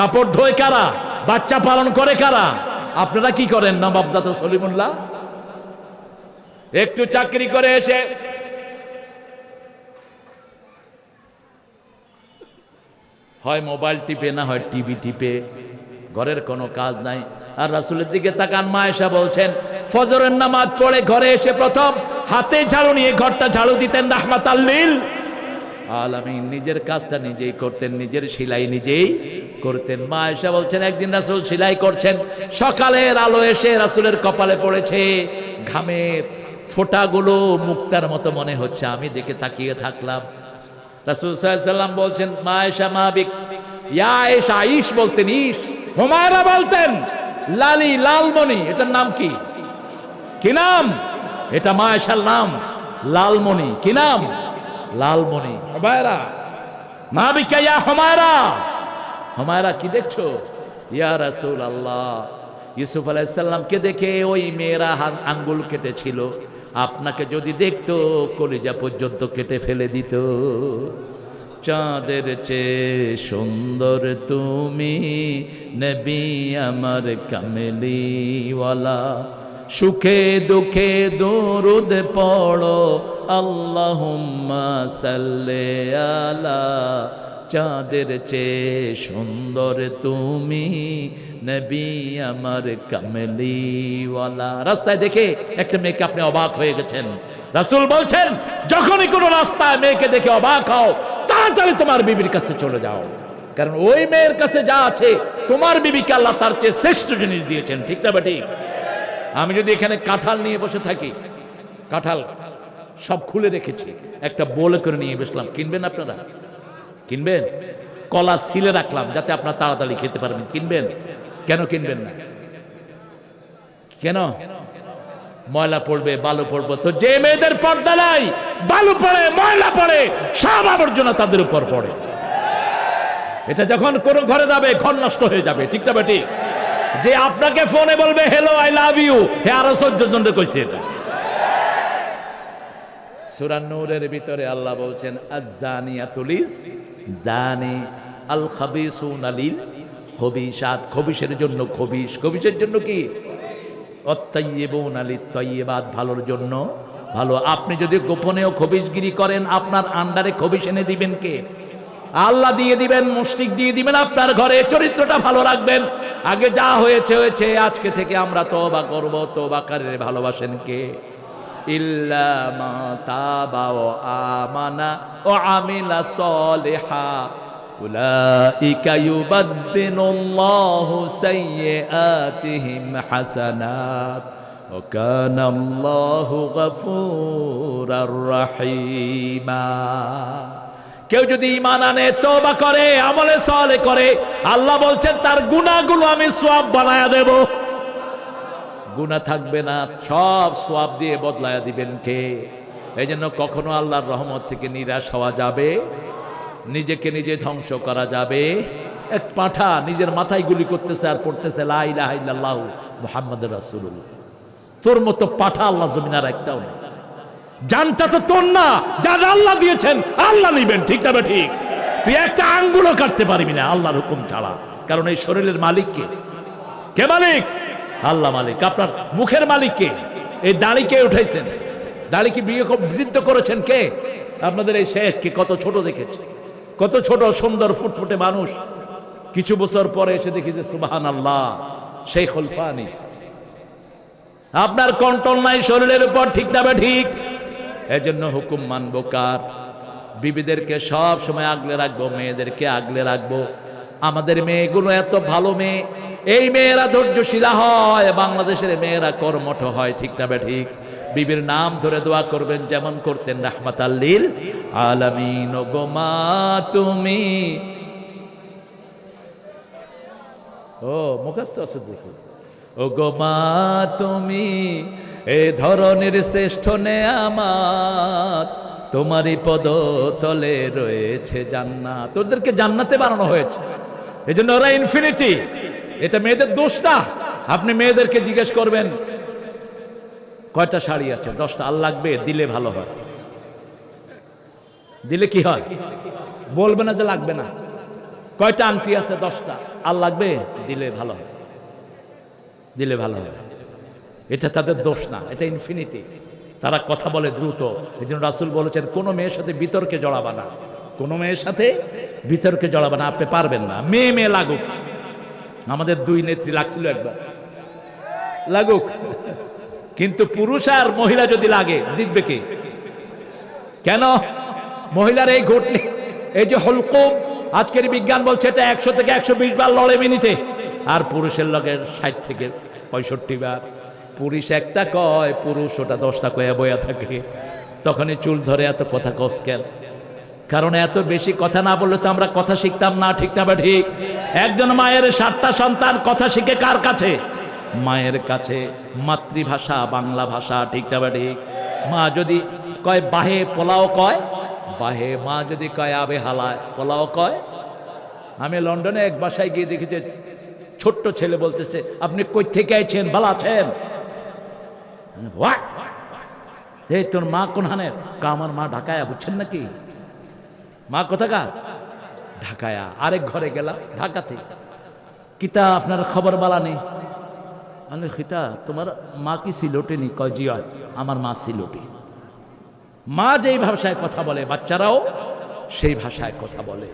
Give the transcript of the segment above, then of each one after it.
কাপড় ধোয় কারা? বাচ্চা পালন করে কারা? আপনারা কি করেন? নবাবজাদা সলিমুল্লাহ? একটু চাকরি করে এসে হয় মোবাইল টিপে, না হয় টিভি টিপে, ঘরের কোনো কাজ নাই। আর রাসুলের দিকে তাকান, মা এসা বলছেন, ফজরের নামাজ পড়ে ঘরে এসে প্রথম হাতে ঝাড়ু নিয়ে ঘরটা ঝাড়ু দিতেন রাহমাত আল্লিল আলামী নিজের কাজটা নিজেই করতেন, নিজের সেলাই নিজেই করতেন। মা এসা বলছেন, একদিন রাসুল সেলাই করছেন, সকালের আলো এসে রাসুলের কপালে পড়েছে। ঘামের ফোঁটাগুলো মুক্তার মতো মনে হচ্ছে, আমি দেখে তাকিয়ে থাকলাম। রাসুল সাল্লাম বলছেন, মা এসা মা বিক ইয়া এসা বলতেন ইস হুমায়রা বলতেন, লালি লালমণি, এটার নাম কি? কি নাম? এটা মা এসার নাম, লালমণি, কি নাম? লালমণি। হুমায়রা। মা বিকা হুমায়রা। হুমায়রা কি দেখছ? ইয়া রাসূল আল্লাহ ইউসুফ আলাইসাল্লামকে দেখে ওই মেয়েরা আঙ্গুল কেটেছিল। আপনাকে যদি দেখতো কলিজা পর্যন্ত কেটে ফেলে দিত। চাঁদের চেয়ে সুন্দর তুমি নবী আমার কামেলিওয়ালা। সুখে দুঃখে দরুদ পড়ো। আল্লাহুম্মা সাল্লে আলা, চাঁদের চেয়ে সুন্দর তুমি নবী আমার কামলিওয়ালা। রাস্তায় দেখে একটা মেয়েকে আপনি অবাক হয়ে গেছেন। রাসূল বলছেন, যখনই কোনো রাস্তায় মেয়েকে দেখে অবাক হও, তাড়াতাড়ি তোমার বিবির কাছে চলে যাও। কারণ ওই মেয়ের কাছে যা আছে, তোমার বিবিকে আল্লাহ তার চেয়ে শ্রেষ্ঠ জিনিস দিয়েছেন। ঠিক না বা ঠিক? আমি যদি এখানে কাঁঠাল নিয়ে বসে থাকি, কাঁঠাল সব খুলে রেখেছি। একটা বোলে করে নিয়ে বসলাম। কিনবেন আপনারা? কিনবেন? কলা সিলে রাখলাম, যাতে আপনার তাড়াতাড়ি খেতে পারবেন। কিনবেন? কেন কিনবেন না? কেন? ময়লা পড়বে, বালু পড়বে। তো যে মেয়েদের পর্দা নাই, বালু পড়ে, ময়লা পড়ে, সব আবর্জনা তাদের উপর পড়ে। এটা যখন কোনো ঘরে যাবে, ঘর নষ্ট হয়ে যাবে। ঠিক না ঠিক যে আপনাকে ফোনে বলবে হ্যালো আই লাভ ইউ হে, আরও চোদ্দ জন কইছে এটা। সূরা নূরের ভিতরে আল্লাহ বলছেন আজ-জানিয়াতুলিস জানি আল খাবিসুন আলিল খবিসাত। খবিসের জন্য খবিস। খবিসের জন্য কি? অত্যাইয়েবুন আলিত তৈবাদ ভালোর জন্য। ভালো। আপনি যদি গোপনেও খবিসগিরি করেন, আপনার আন্ডারে খবিস এনে দিবেন কে? আল্লাহ দিয়ে দিবেন মুষ্টিক দিয়ে দিবেন আপনার ঘরে চরিত্রটা ভালো রাখবেন আগে যা হয়েছে হয়েছে আজকে থেকে আমরা তওবা করব তওবাকারীর ভালোবাসেন কে ইল্লা মা তাবা ও আমানা ও আমিলা সলিহা উলাইকা ইউবাদদিনুল্লাহু সাইয়্যাতিহিম হাসানাত وكان الله غفورا رحيما কেউ যদি ইমান আনে, তওবা করে, আমলে সলে করে, আল্লাহ বলছেন, তার গুনাহগুলো আমি সওয়াব বানায়া দেব। গুণা থাকবে না, সব সোয়াব দিয়ে বদলায়া দিবেন কে? এই জন্য কখনো আল্লাহর রহমত থেকে নিরাশ হওয়া যাবে? নিজেকে নিজে ধ্বংস করা যাবে? এক পাঠা নিজের মাথায় গুলি করতেছে আর পড়তেছে লাহ মোহাম্মদ রাসুল্লাহ তোর মতো পাঠা আল্লাহ জমিনার একটাও নেই। জানটা তো তোর না যার আল্লাহ দিয়েছেন, আল্লাহ নিবেন, ঠিক না ঠিক তুই একটা আঙ্গুলও কাটতে পারবি না আল্লাহর হুকুম ছাড়া। কারণ এই শরীরের মালিক কে? কে মালিক? আল্লাহ মালিক। আপনার মুখের মালিক কে? এই দাড়ি কে উঠাইছেন? দাড়ি কি বিয়ে বৃদ্ধ করেছেন কে? আপনাদের এই শেখকে কত ছোট দেখেছে। কত ছোট, সুন্দর, ফুটফুটে মানুষ। কিছু বছর পরে এসে দেখি যে সুবাহান আল্লাহ শেখ হলফানি আপনার কন্ট্রোল নাই শরীরের উপর, ঠিক না ঠিক এজন্য হুকুম মানবো কার? বিবিদেরকে সব সময় আগলে রাখব, মেয়েদেরকে আগলে রাখব। আমাদের মেয়েগুলো এত ভালো মেয়ে, এই মেয়েরা ধৈর্যশীলা হয়, বাংলাদেশের মেয়েরা কর্মঠ হয়, ঠিক না ঠিক? বিবির নাম ধরে দোয়া করবেন, যেমন করতেন রাহমাত আল্লিল আলামিন। ও গো তুমি ও মুখস্থ আছে দেখো। ও গো মা, তুমি এ ধরনের শ্রেষ্ঠ নেয়ামাত তোমারই পদ তলে রয়েছে জান্নাত। তোদেরকে জান্নাতে বানানো হয়েছে। এই জন্য ওরা ইনফিনিটি এটা মেয়েদের দোষটা। আপনি মেয়েদেরকে জিজ্ঞেস করবেন, কয়টা শাড়ি আছে? দশটা। আল লাগবে, দিলে ভালো হয়। দিলে কি হয়? বলবে না যে লাগবে না। কয়টা আংটি আছে? দশটা। আর লাগবে, দিলে ভালো হয়। দিলে ভালো হয়। এটা তাদের দোষ না, এটা ইনফিনিটি তারা কথা বলে দ্রুত। এই জন্য রাসুল বলেছেন, কোনো মেয়ের সাথে বিতর্কে জড়াবা না। কোনো মেয়ের সাথে বিতর্কে জড়াবা না। আপনি পারবেন না। মেয়ে মেয়ে লাগুক। আমাদের দুই নেত্রী লাগছিল একবার। লাগুক। কিন্তু পুরুষ আর মহিলা যদি লাগে, জিতবে কে? কেন? মহিলার এই ঘটলে, এই যে হলকুম, আজকের বিজ্ঞান বলছে এটা একশো থেকে একশো বিশ বার লড়ে মিনিটে। আর পুরুষের লগের ষাট থেকে পঁয়ষট্টি বার। পুরুষ একটা কয়, পুরুষ ওটা দশটা কয়ে বয়া থাকে। তখনই চুল ধরে এত কথা কস কেন? কারণ এত বেশি কথা না বললে তো আমরা কথা শিখতাম না, ঠিক না বা ঠিক? একজন মায়ের সাতটা সন্তান কথা শিখে কার কাছে? মায়ের কাছে। মাতৃভাষা, বাংলা ভাষা, ঠিক না বা ঠিক? মা যদি কয়, বাহে পোলাও কয়? বাহে মা যদি কয়, আবে হালায় পোলাও কয়? আমি লন্ডনে এক বাসায় গিয়ে দেখেছি ছোট্ট ছেলে বলতেছে, আপনি কই থেকে আইছেন? ভালো আছেন? তোর মা কোন হানের আমার মা ঢাকায়া, বুঝছেন নাকি? মা কোথাকার? ঢাকায়া, আরেক ঘরে গেলাম, ঢাকাতে। কিতা, আপনার খবর বালা নেই? আমি খিতা, তোমার মা কি সিলোটে নি? কয়, জি আমার মা সিলোটে। মা যেই ভাষায় কথা বলে, বাচ্চারাও সেই ভাষায় কথা বলে।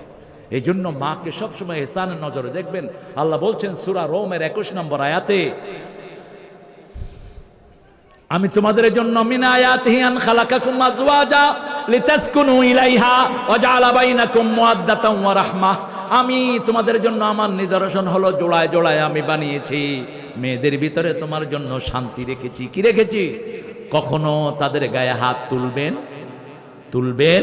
এই জন্য মাকে সবসময় এসানের নজরে দেখবেন। আল্লাহ বলছেন, সুরা রোমের একুশ নম্বর আয়াতে, আমি তোমাদের জন্য ইলাইহা আমি তোমাদের জন্য আমার নিদর্শন হলো জোড়ায় জোড়ায় আমি বানিয়েছি। মেয়েদের ভিতরে তোমার জন্য শান্তি রেখেছি। কি রেখেছি? কখনো তাদের গায়ে হাত তুলবেন? তুলবেন?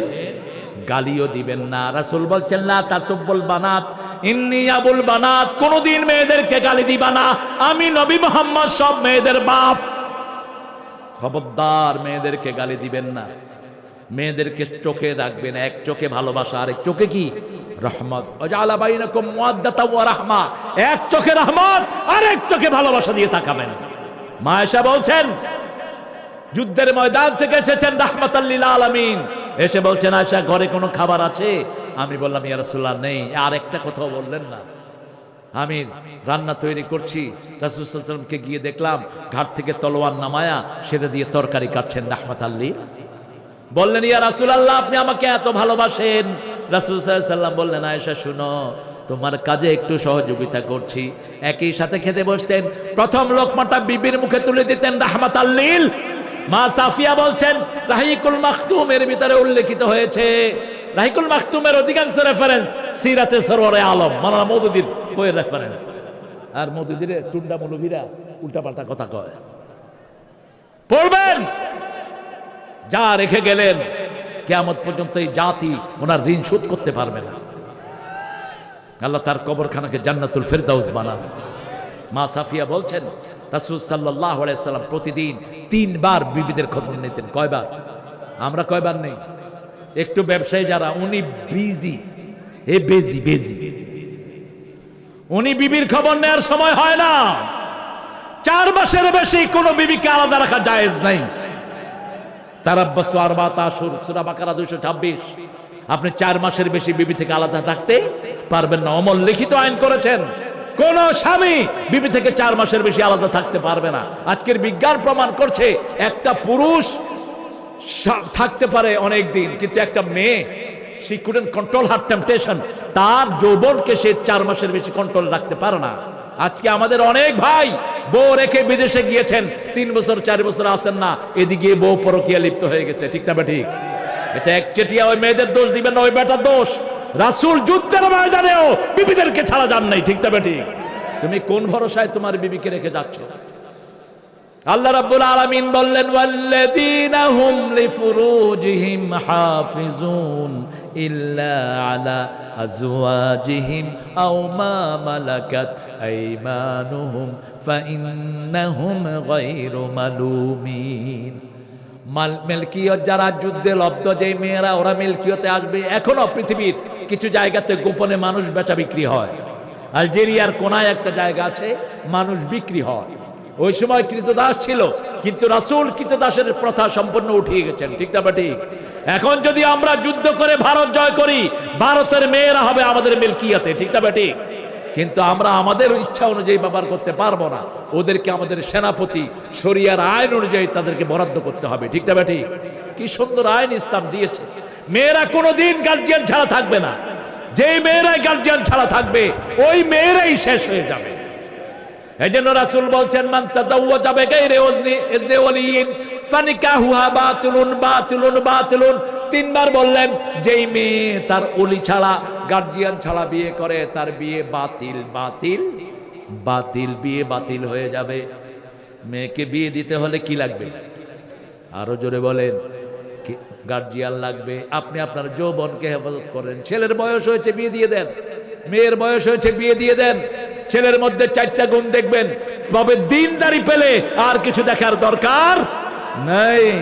গালিও দিবেন না। রাসুল বলছেন না তাসুব্বুল বানাত, ইন্নি আবুল বানাত, কোনদিন মেয়েদেরকে গালি দিবা না। আমি নবী মোহাম্মদ, সব মেয়েদের বাপ। খবরদার, মেয়েদেরকে গালি দিবেন না। মেয়েদেরকে চোখে রাখবেন, এক চোখে ভালোবাসা, আরেক চোখে কি? রহমত। রাহমা। এক চোখে রহমত, আরেক চোখে ভালোবাসা দিয়ে তাকাবেন। মা এসা বলছেন, যুদ্ধের ময়দান থেকে এসেছেন রাহমাতাল্লিল আলামিন। এসে বলছেন আয়সা ঘরে কোনো খাবার আছে? আমি বললাম, ইয়া রাসূলুল্লাহ, নেই। আর একটা কথাও বললেন না। আমি রান্না তৈরি করছি রাসুলকে গিয়ে দেখলাম, ঘাট থেকে তলোয়ার নামায়া সেটা দিয়ে তরকারি কাটছেন, রাহমাত আল্লি বললেন, ইয়া রাসুল আল্লাহ আপনি আমাকে এত ভালোবাসেন। রাসুল সাল্লাম বললেন, আয়েশা, শুনো, তোমার কাজে একটু সহযোগিতা করছি। একই সাথে খেতে বসতেন। প্রথম লোকমাটা বিবির মুখে তুলে দিতেন, রাহমাত আল্লিল মা সাফিয়া বলছেন, রাহিকুল মাখতুম এর ভিতরে উল্লেখিত হয়েছে, রাহিকুল মাখতুমের অধিকাংশ রেফারেন্স সিরাতে সরোয়ারে আলম মানা মৌদুদির বইয়ের রেফারেন্স আর মৌদুদিরে টুন্ডা মৌলভীরা উল্টাপাল্টা কথা কয়। পড়বেন! যা রেখে গেলেন, কেয়ামত পর্যন্ত এই জাতি ওনার ঋণ শোধ করতে পারবে না। আল্লাহ তার কবরখানাকে জান্নাতুল ফেরদাউস বানান। মা সাফিয়া বলছেন রাসূল সাল্লাল্লাহু আলাইহি সাল্লাম প্রতিদিন তিনবার বিবিদের খবর নিতেন। কয়বার? আমরা কয়বার নেই? একটু ব্যবসায়ী যারা, উনি বিজি এ বেজি বেজি উনি বিবির খবর নেওয়ার সময় হয় না। চার মাসের বেশি কোনো বিবিকে আলাদা রাখা জায়েজ নাই। বাকারা 226 আপনি চার মাসের বেশি বিবি থেকে আলাদা থাকতে পারবেন না। অমল লিখিত আইন করেছেন। কোন স্বামী বিবি থেকে চার মাসের বেশি আলাদা থাকতে পারবে না। আজকের বিজ্ঞান প্রমাণ করছে একটা পুরুষ থাকতে পারে অনেক দিন কিন্তু একটা মেয়ে সে কুডেন্ট কন্ট্রোল হার টেম্পটেশন তার যৌবনকে সে চার মাসের বেশি কন্ট্রোল রাখতে পারে না। আজকে আমাদের অনেক ভাই বউ রেখে বিদেশে গিয়েছেন, তিন বছর, চার বছর আসেন না, এদিকে বউ পরকিয়া লিপ্ত হয়ে গেছে, ঠিক না ঠিক? এটা একচেটিয়া ওই মেয়েদের দোষ দিবেন না, ওই বেটার দোষ। রাসূল যুদ্ধের ময়দানেও বিবিদেরকে ছাড়া যান নাই, ঠিক না বা ঠিক তুমি কোন ভরসায় তোমার বিবিকে রেখে যাচ্ছ? আল্লাহ রাব্বুল আলামিন বললেন, ওয়াল্লাযীনা হুম লিফুরুজিহিম হাফিজুন ইল্লা আলা আজওয়াজিহিম আও মা মালাকাত আইমানুহুম ফাইন্নাহুম গায়রু মালুমিন। মাল, মিল্কিয়ত যারা যুদ্ধে লব্ধ যে মেয়েরা, ওরা মিল্কিয়তে আসবে, এখনও পৃথিবীর কিছু জায়গাতে গোপনে মানুষ বেচা বিক্রি হয়। আলজেরিয়ার কোনায় একটা জায়গা আছে, মানুষ বিক্রি হয়। ওই সময় কৃতদাস ছিল, কিন্তু রাসূল কৃতদাসের প্রথা সম্পূর্ণ উঠিয়ে গেছেন, ঠিক না ঠিক? এখন যদি আমরা যুদ্ধ করে ভারত জয় করি, ভারতের মেয়েরা হবে আমাদের মিল্কিয়াতে, ঠিক না ঠিক? কিন্তু আমরা আমাদের ইচ্ছা অনুযায়ী ব্যবহার করতে পারব না। ওদেরকে আমাদের সেনাপতি শরিয়ার আইন অনুযায়ী তাদেরকে বরাদ্দ করতে হবে, ঠিক না ঠিক? কি সুন্দর আইন ইসলাম দিয়েছে। মেয়েরা কোনোদিন গার্জিয়ান ছাড়া থাকবে না। যেই মেয়েরাই গার্জিয়ান ছাড়া থাকবে, ওই মেয়েরাই শেষ হয়ে যাবে। এই জন্য রাসূল বলছেন তিনবার বললেন, যেই মেয়ে তার ওলি ছাড়া গার্জিয়ান ছাড়া বিয়ে করে, তার বিয়ে বাতিল বাতিল বাতিল, বিয়ে বাতিল হয়ে যাবে। মেয়েকে বিয়ে দিতে হলে কি লাগবে? আরও জোরে বলেন। গার্জিয়ান লাগবে। আপনি আপনার যৌবনকে হেফাজত করেন। ছেলের বয়স হয়েছে, বিয়ে দিয়ে দেন। মেয়ের বয়স হয়েছে, বিয়ে দিয়ে দেন। ছেলের মধ্যে চারটা গুণ দেখবেন। তবে দিনদারি পেলে আর কিছু দেখার দরকার নেই।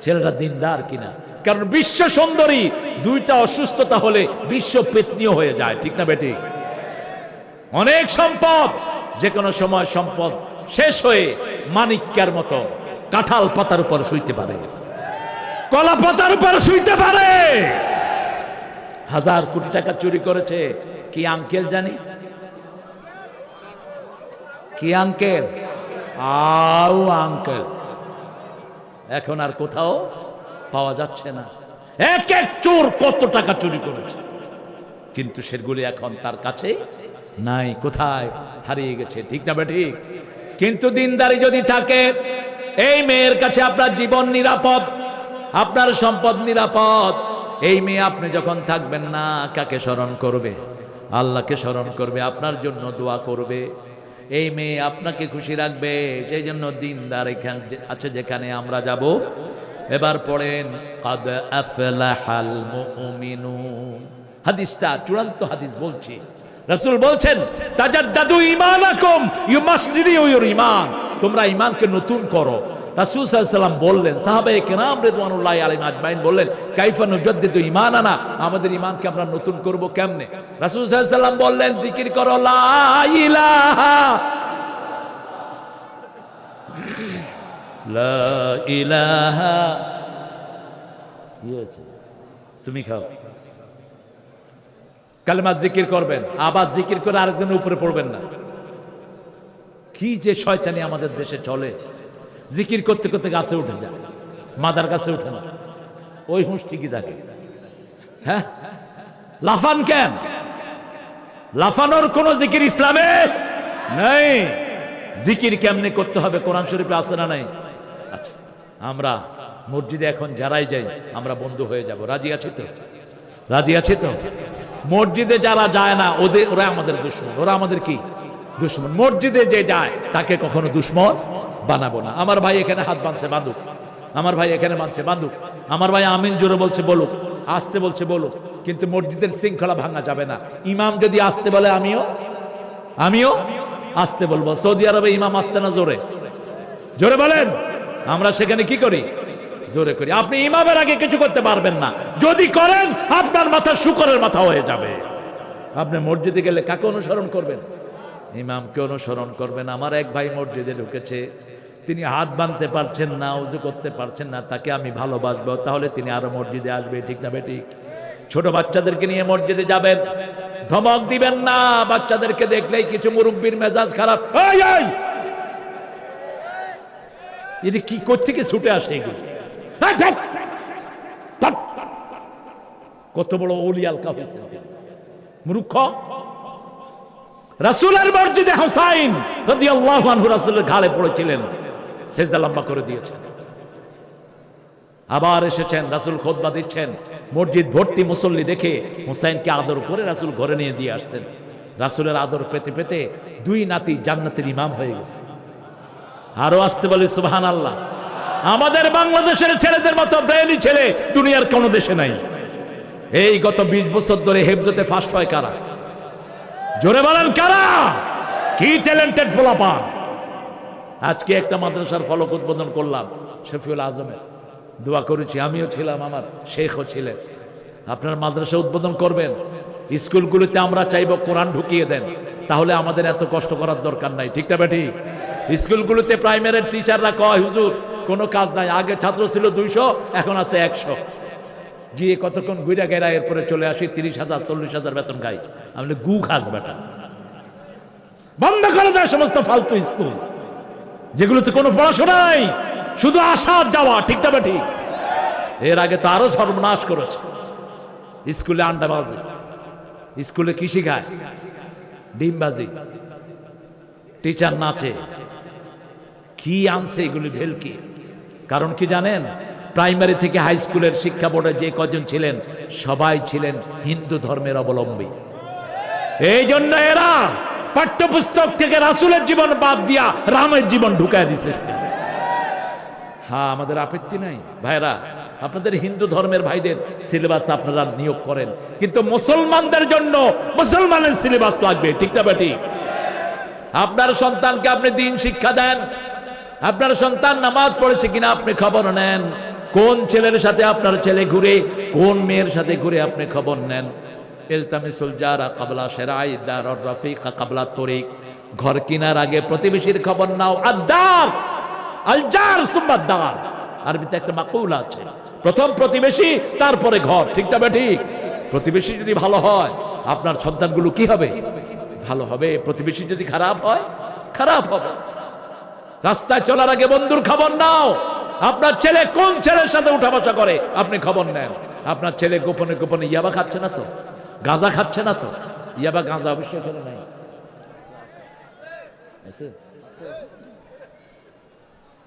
ছেলেটা দিনদার কিনা? কারণ বিশ্ব সুন্দরী দুইটা অসুস্থতা হলে বিশ্ব পেতনীয় হয়ে যায়, ঠিক না বেটি? অনেক সম্পদ যে কোনো সময় সম্পদ শেষ হয়ে মানিক্যার মতো কাঁঠাল পাতার উপর শুইতে পারে। কলা পাতার উপর শুইতে পারে। হাজার কোটি টাকা চুরি করেছে। কি আঙ্কেল জানি? কি আঙ্কেল? আউ আঙ্কেল। এখন আর কোথাও পাওয়া যাচ্ছে না। এক এক চোর কত টাকা চুরি করেছে। কিন্তু সেগুলি এখন তার কাছে নাই, কোথায়? হারিয়ে গেছে, ঠিক না ঠিক কিন্তু দিনদারি যদি থাকে, এই মেয়ের কাছে আপনার জীবন নিরাপদ। আপনার সম্পদ নিরাপদ। এই মেয়ে আপনি যখন থাকবেন না, কাকে স্মরণ করবে? আল্লাহকে স্মরণ করবে, আপনার জন্য দোয়া করবে। এই মেয়ে আপনাকে খুশি রাখবে, সেই জন্য দিনদার এখানে আছে যেখানে আমরা যাব। এবার পড়েন, কাদ আফলাহাল মুমিনুন। হাদিসটা, চূড়ান্ত হাদিস বলছি। রাসূল বলছেন, তাজাদ্দাদু ঈমানাকুম ইউ মাস্ট রিনিউ ইউর ঈমান। তোমরা ঈমানকে নতুন করো। রাসূল ওয়াসাল্লাম বললেন, সাহাবায়ে কেরাম রিদওয়ানুল্লাহি আলাইহিম আজমাইন বললেন, কাইফা নুজাদ্দিদু ঈমানানা? আমাদের ঈমানকে আমরা নতুন করব কেমনে? রাসূল ওয়াসাল্লাম বললেন, জিকির করো, লা ইলাহা লা ইলাহা। কি হয়েছে? তুমি খাও। কালেমা জিকির করবেন আবার জিকির করে আরেকজনের উপরে পড়বেন না। কি যে শয়তানি আমাদের দেশে চলে। জিকির করতে করতে গাছে উঠে যায়। মাদার গাছে উঠে না। ওই হুঁশ ঠিকই থাকে। হ্যাঁ? লাফান কেন? লাফানোর কোন জিকির ইসলামে নেই। জিকির কেমনে করতে হবে? কোরআন শরীফে আছে না নাই? আচ্ছা আমরা মসজিদে এখন যারাই যাই, আমরা বন্ধু হয়ে যাব। রাজি আছি তো? রাজি আছি তো? মসজিদে যারা যায় না, ওদের ওরা আমাদের দুশ্মন। ওরা আমাদের কি? দুশ্মন। মসজিদে যে যায়, তাকে কখনো দুশ্মন বানাবো না। আমার ভাই এখানে হাত বাঁধছে, বাঁধুক। আমার ভাই এখানে বাঁধছে, বাঁধুক। আমার ভাই আমিন জোরে বলছে, বলুক। আসতে বলছে, বলুক। কিন্তু মসজিদের শৃঙ্খলা ভাঙা যাবে না। ইমাম যদি আসতে বলে, আমিও? আমিও? আসতে বলব। সৌদি আরবে ইমাম আসতে না জোরে? জোরে বলেন। আমরা সেখানে কি করি? জোরে করি। আপনি ইমামের আগে কিছু করতে পারবেন না। যদি করেন, আপনার মাথা শুকরের মাথা হয়ে যাবে। আপনি মসজিদে গেলে কাকে অনুসরণ করবেন? ইমামকে অনুসরণ করবেন। আমার এক ভাই মসজিদে ঢুকেছে। তিনি হাত বাঁধতে পারছেন না, উজু করতে পারছেন না, তাকে আমি ভালোবাসবো। তাহলে তিনি আরও মসজিদে আসবে, ঠিক না বেঠিক? ছোট বাচ্চাদেরকে নিয়ে মসজিদে যাবেন। ধমক দিবেন না, বাচ্চাদেরকে দেখলেই কিছু মুরব্বীর মেজাজ খারাপ! এটি কি কোথেকে ছুটে আসে! কত বড় অলি আলকা হয়েছেন। মূর্খ? রাসূলের মসজিদে হুসাইন রাসূলের ঘাড়ে পড়েছিলেন। সেজদা লম্বা করে দিয়েছেন। আবার এসেছেন, রাসূল খোদবা দিচ্ছেন। মসজিদ ভর্তি মুসল্লি দেখে হুসাইনকে আদর করে রাসুল ঘরে নিয়ে দিয়ে আসছেন। রাসূলের আদর পেতে পেতে দুই নাতি জান্নাতের ইমাম হয়ে গেছে। আরও আসতে বলি সুবহান আল্লাহ আমাদের বাংলাদেশের ছেলেদের মতো ব্রেলি ছেলে দুনিয়ার কোন দেশে নাই। এই গত ২০ বছর ধরে হেফজতে ফার্স্ট হয় কারা? জোরে বলেন, কারা? কি ট্যালেন্টেড পোলাপান? আজকে একটা মাদ্রাসার ফলক উদ্বোধন করলাম, শফিউল আজমের। দোয়া করেছি, আমিও ছিলাম আমার, শেখও ছিলেন। আপনার মাদ্রাসা উদ্বোধন করবেন, স্কুলগুলোতে আমরা চাইব কোরআন ঢুকিয়ে দেন, তাহলে আমাদের এত কষ্ট করার দরকার নাই, ঠিক না বেটি স্কুলগুলোতে প্রাইমারি টিচাররা কয়, হুজুর, কোনো কাজ নাই, আগে ছাত্র ছিল দুইশো, এখন আছে একশো। গিয়ে কতক্ষণ ঘুরে গেরা, এরপরে চলে আসি, তিরিশ হাজার, চল্লিশ হাজার বেতন গাই আমি গু খাস বেটা। বন্ধ করে দেয় সমস্ত ফালতু স্কুল। যেগুলোতে কোনো পড়াশোনা নাই, শুধু আসা যাওয়া, ঠিক না ঠিক এর আগে তো আরও সর্বনাশ করেছে। স্কুলে আন্ডাবাজি স্কুলে কৃষি খায় ডিমবাজি। টিচার নাচে। কি আনছে এগুলি ভেলকি? কারণ কি জানেন? প্রাইমারি থেকে হাই স্কুলের শিক্ষা বোর্ডে যে কজন ছিলেন, সবাই ছিলেন হিন্দু ধর্মের অবলম্বী। এই জন্য এরা পাঠ্যপুস্তক থেকে রাসুলের জীবন বাদ দিয়া রামের জীবন ঢুকায় দিছে। হ্যাঁ আমাদের আপত্তি নাই। ভাইরা, আপনাদের হিন্দু ধর্মের ভাইদের সিলেবাস আপনারা নিয়োগ করেন। কিন্তু মুসলমানদের জন্য মুসলমানের সিলেবাস লাগবে, ঠিক না বেটি? আপনার সন্তানকে আপনি দিন শিক্ষা দেন। আপনার সন্তান নামাজ পড়েছে কিনা আপনি খবর নেন। কোন ছেলের সাথে আপনার ছেলে ঘুরে, কোন মেয়ের সাথে ঘুরে আপনি খবর নেন। জারা কাবলা কাবলা তরিক। ঘর আগে প্রতিবেশীর খবর নাও আদার আরবিতে একটা মাকুল আছে। প্রথম প্রতিবেশী, তারপরে ঘর। ঠিক না ঠিক? প্রতিবেশী যদি ভালো হয়, আপনার সন্তানগুলো কি হবে? ভালো হবে। প্রতিবেশী যদি খারাপ হয়, খারাপ হবে। রাস্তায় চলার আগে বন্ধুর খবর নাও। আপনার ছেলে কোন ছেলের সাথে উঠা বসা করে? আপনি খবর নেন। আপনার ছেলে গোপনে গোপনে ইয়াবা খাচ্ছে না তো? গাঁজা খাচ্ছে না তো। ইয়াবা গাঁজা অবশ্যই খেলে নাই।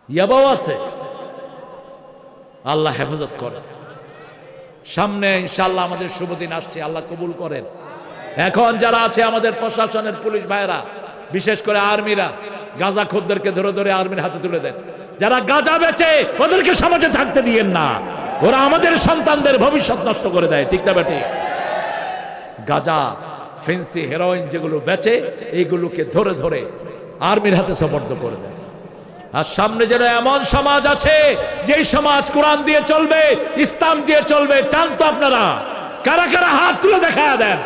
ইয়াবাও আছে। আল্লাহ হেফাজত করে সামনে ইনশাল্লাহ আমাদের শুভ দিন আসছে, আল্লাহ কবুল করেন। এখন যারা আছে আমাদের প্রশাসনের পুলিশ ভাইরা বিশেষ করে আর্মিরা, গাঁজা খোদ্দেরকে ধরে ধরে আর্মির হাতে তুলে দেন। যারা গাঁজা বেচে, ওদেরকে সমাজে থাকতে দিয়েন না। ওরা আমাদের সন্তানদের ভবিষ্যৎ নষ্ট করে দেয়, ঠিক না বেটি গাঁজা, ফেন্সি, হেরোইন যেগুলো বেচে, এইগুলোকে ধরে ধরে আর্মির হাতে সমর্থ করে দেয়। আর সামনে যেন এমন সমাজ আছে, যেই সমাজ কোরআন দিয়ে চলবে, ইসলাম দিয়ে চলবে, চান তো আপনারা। কারা কারা হাত তুলে দেখা দেন।